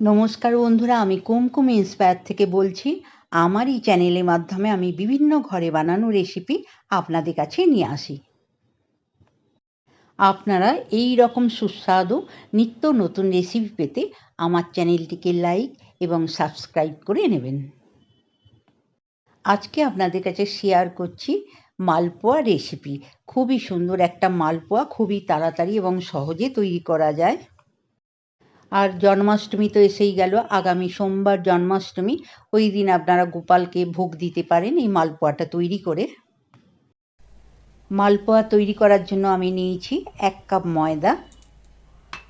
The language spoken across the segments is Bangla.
নমস্কার বন্ধুরা, আমি কুমকুম ইন্সপায়ার থেকে বলছি। আমার এই চ্যানেলের মাধ্যমে আমি বিভিন্ন ঘরে বানানো রেসিপি আপনাদের কাছে নিয়ে আসি। আপনারা এই রকম সুস্বাদু নিত্য নতুন রেসিপি পেতে আমার চ্যানেলটিকে লাইক এবং সাবস্ক্রাইব করে নেবেন। আজকে আপনাদের কাছে শেয়ার করছি মালপোয়া রেসিপি খুবই সুন্দর একটা মালপোয়া, খুবই তাড়াতাড়ি এবং সহজে তৈরি করা যায়। আর জন্মাষ্টমী তো এসেই গেল। আগামী সোমবার জন্মাষ্টমী, ওই দিন আপনারা গোপালকে ভোগ দিতে পারেন এই মালপোয়াটা তৈরি করে। মালপোয়া তৈরি করার জন্য আমি নিয়েছি এক কাপ ময়দা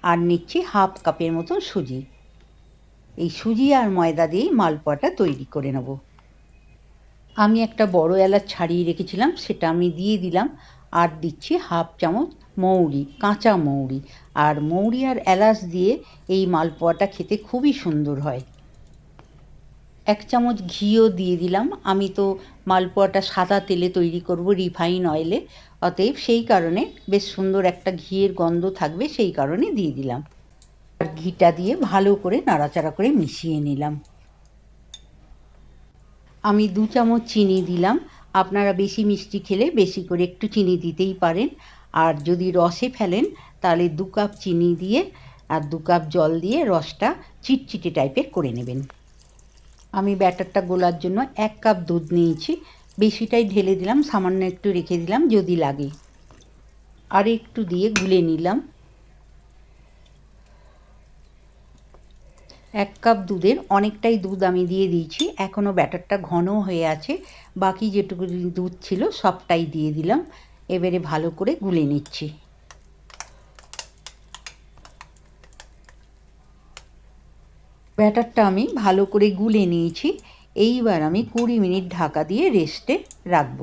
আর নিচ্ছি হাফ কাপের মতো সুজি। এই সুজি আর ময়দা দিয়েই মালপোয়াটা তৈরি করে নেব। আমি একটা বড় এলাচ ছাড়িয়ে রেখেছিলাম, সেটা আমি দিয়ে দিলাম। আর দিচ্ছি হাফ চামচ মৌরি, কাঁচা মৌরি। আর মৌরি আর এলাচ দিয়ে এই মালপোয়াটা খেতে খুবই সুন্দর হয়। এক চামচ ঘিও দিয়ে দিলাম। আমি তো মালপোয়াটা সাদা তেলে তৈরি করব রিফাইন অয়েলে। অতএব সেই কারণে বেশ সুন্দর একটা ঘিয়ের গন্ধ থাকবে, সেই কারণে দিয়ে দিলাম। আর ঘিটা দিয়ে ভালো করে নাড়াচাড়া করে মিশিয়ে নিলাম। আমি দু চামচ চিনি দিলাম। আপনারা বেশি মিষ্টি খেলে বেশি করে একটু চিনি দিতেই পারেন। আর যদি রসে ফেলেন, তাহলে দু কাপ চিনি দিয়ে আর দু কাপ জল দিয়ে রসটা চিটচিটে টাইপের করে নেবেন। আমি ব্যাটারটা গোলার জন্য এক কাপ দুধ নিয়েছি। বেশিটাই ঢেলে দিলাম, সামান্য একটু রেখে দিলাম যদি লাগে। আর একটু দিয়ে গুলে নিলাম। এক কাপ দুধের অনেকটাই দুধ আমি দিয়ে দিয়েছি। এখনও ব্যাটারটা ঘন হয়ে আছে। বাকি যেটুকু দুধ ছিল সবটাই দিয়ে দিলাম। এবারে ভালো করে গুলে নিচ্ছি। ব্যাটারটা আমি ভালো করে গুলে নিয়েছি। এইবার আমি কুড়ি মিনিট ঢাকা দিয়ে রেস্টে রাখব।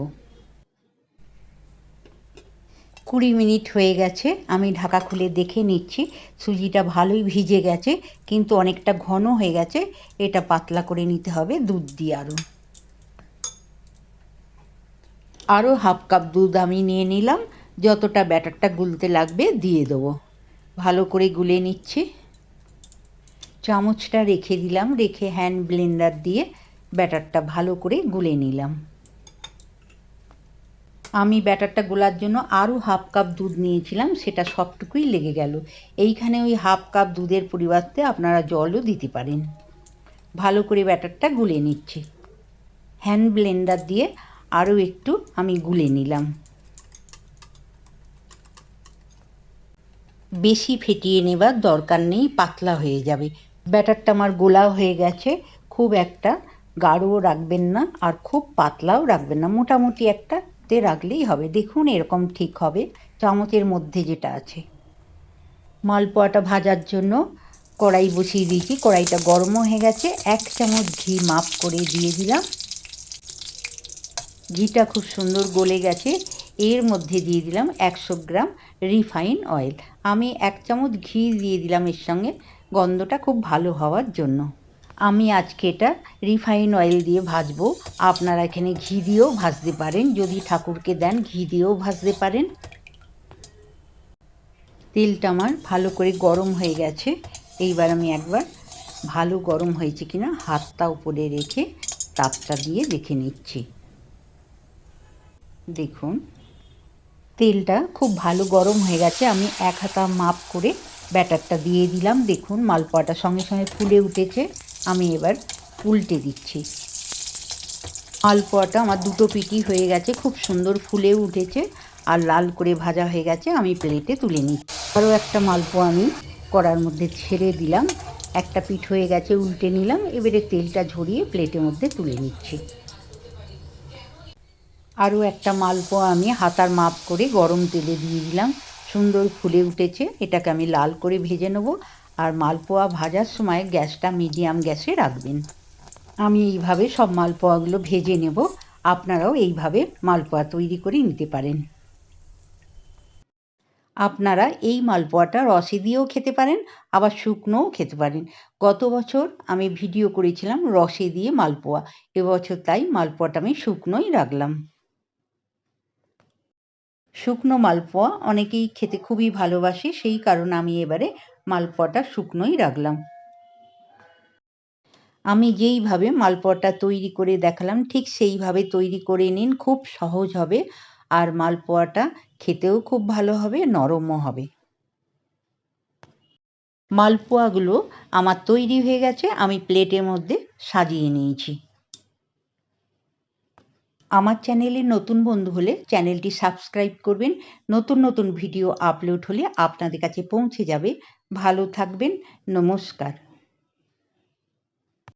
কুড়ি মিনিট হয়ে গেছে, আমি ঢাকা খুলে দেখে নিচ্ছি। সুজিটা ভালোই ভিজে গেছে, কিন্তু অনেকটা ঘন হয়ে গেছে। এটা পাতলা করে নিতে হবে দুধ দিয়ে আরও আরও হাফ কাপ দুধ আমি নিয়ে নিলাম। যতটা ব্যাটারটা গুলতে লাগবে দিয়ে দেবো। ভালো করে গুলে নিচ্ছি। চামচটা রেখে দিলাম, রেখে হ্যান্ড ব্লেন্ডার দিয়ে ব্যাটারটা ভালো করে গুলে নিলাম। আমি ব্যাটারটা গোলার জন্য আরও হাফ কাপ দুধ নিয়েছিলাম, সেটা সবটুকুই লেগে গেল। এইখানে ওই হাফ কাপ দুধের পরিবর্তে আপনারা জলও দিতে পারেন। ভালো করে ব্যাটারটা গুলে নিচ্ছি। হ্যান্ড ব্লেন্ডার দিয়ে আরও একটু আমি গুলে নিলাম। বেশি ফেটিয়ে নেবার দরকার নেই, পাতলা হয়ে যাবে। ব্যাটারটা আমার গোলা হয়ে গেছে, খুব একটা গাঢ়ও রাখবেন না আর খুব পাতলাও রাখবেন না। মোটামুটি একটা রাখলেই হবে। দেখুন এরকম ঠিক হবে। চামচের মধ্যে যেটা আছে। মালপোয়াটা ভাজার জন্য কড়াই বসিয়ে দিয়েছি। কড়াইটা গরম হয়ে গেছে। এক চামচ ঘি মাপ করে দিয়ে দিলাম। ঘিটা খুব সুন্দর গলে গেছে। এর মধ্যে দিয়ে দিলাম একশো গ্রাম রিফাইন অয়েল। আমি এক চামচ ঘি দিয়ে দিলাম এর সঙ্গে। গন্ধটা খুব ভালো হওয়ার জন্য। আমি আজকে এটা রিফাইন অয়েল দিয়ে ভাজবো। আপনারা এখানে ঘি দিয়েও ভাজতে পারেন। যদি ঠাকুরকে দেন, ঘি দিয়েও ভাজতে পারেন। তেলটা আমার ভালো করে গরম হয়ে গেছে। এইবার আমি একবার ভালো গরম হয়েছে কিনা হাতটা উপরে রেখে তাপটা দিয়ে দেখে নিচ্ছি। দেখুন, তেলটা খুব ভালো গরম হয়ে গেছে। আমি এক হাতা মাপ করে ব্যাটারটা দিয়ে দিলাম। দেখুন, মালপোয়াটা সঙ্গে সঙ্গে ফুলে উঠেছে। আমি এবার উল্টে দিচ্ছি। মালপোয়াটা আমার দুটো পিটি হয়ে গেছে, খুব সুন্দর ফুলে উঠেছে আর লাল করে ভাজা হয়ে গেছে, আমি প্লেটে তুলে নিই আরও একটা মালপোয়া আমি কড়ার মধ্যে ছেড়ে দিলাম, একটা পিঠ হয়ে গেছে, উল্টে নিলাম, এবারে তেলটা ঝরিয়ে প্লেটের মধ্যে তুলে নিচ্ছি। আরও একটা মালপোয়া আমি হাতার মাপ করে গরম তেলে দিয়ে দিলাম, সুন্দর ফুলে উঠেছে, এটাকে আমি লাল করে ভেজে নেব আর মালপোয়া ভাজার সময় গ্যাসটা মিডিয়াম গ্যাসে রাখবেন। আমি এইভাবে সব মালপোয়াগুলো ভেজে নেব। আপনারাও এইভাবে মালপোয়া তৈরি করে নিতে পারেন। আপনারা এই মালপোয়াটা রসে দিয়েও খেতে পারেন, আবার শুকনোও খেতে পারেন। গত বছর আমি ভিডিও করেছিলাম রসে দিয়ে মালপোয়া, এবছর তাই মালপোয়াটা আমি শুকনোই রাখলাম। শুকনো মালপোয়া অনেকেই খেতে খুবই ভালোবাসে, সেই কারণে আমি এবারে মালপোয়াটা শুকনোই রাখলাম। আমি যেইভাবে মালপোয়াটা তৈরি করে দেখালাম, ঠিক সেইভাবে তৈরি করে নিন, খুব সহজ হবে আর মালপোয়াটা খেতেও খুব ভালো হবে, নরমও হবে। মালপোয়াগুলো আমার তৈরি হয়ে গেছে, আমি প্লেটের মধ্যে সাজিয়ে নিয়েছি। আমার চ্যানেলে নতুন বন্ধু হলে চ্যানেলটি সাবস্ক্রাইব করবেন। নতুন নতুন ভিডিও আপলোড হলে আপনাদের কাছে পৌঁছে যাবে। ভালো থাকবেন। নমস্কার।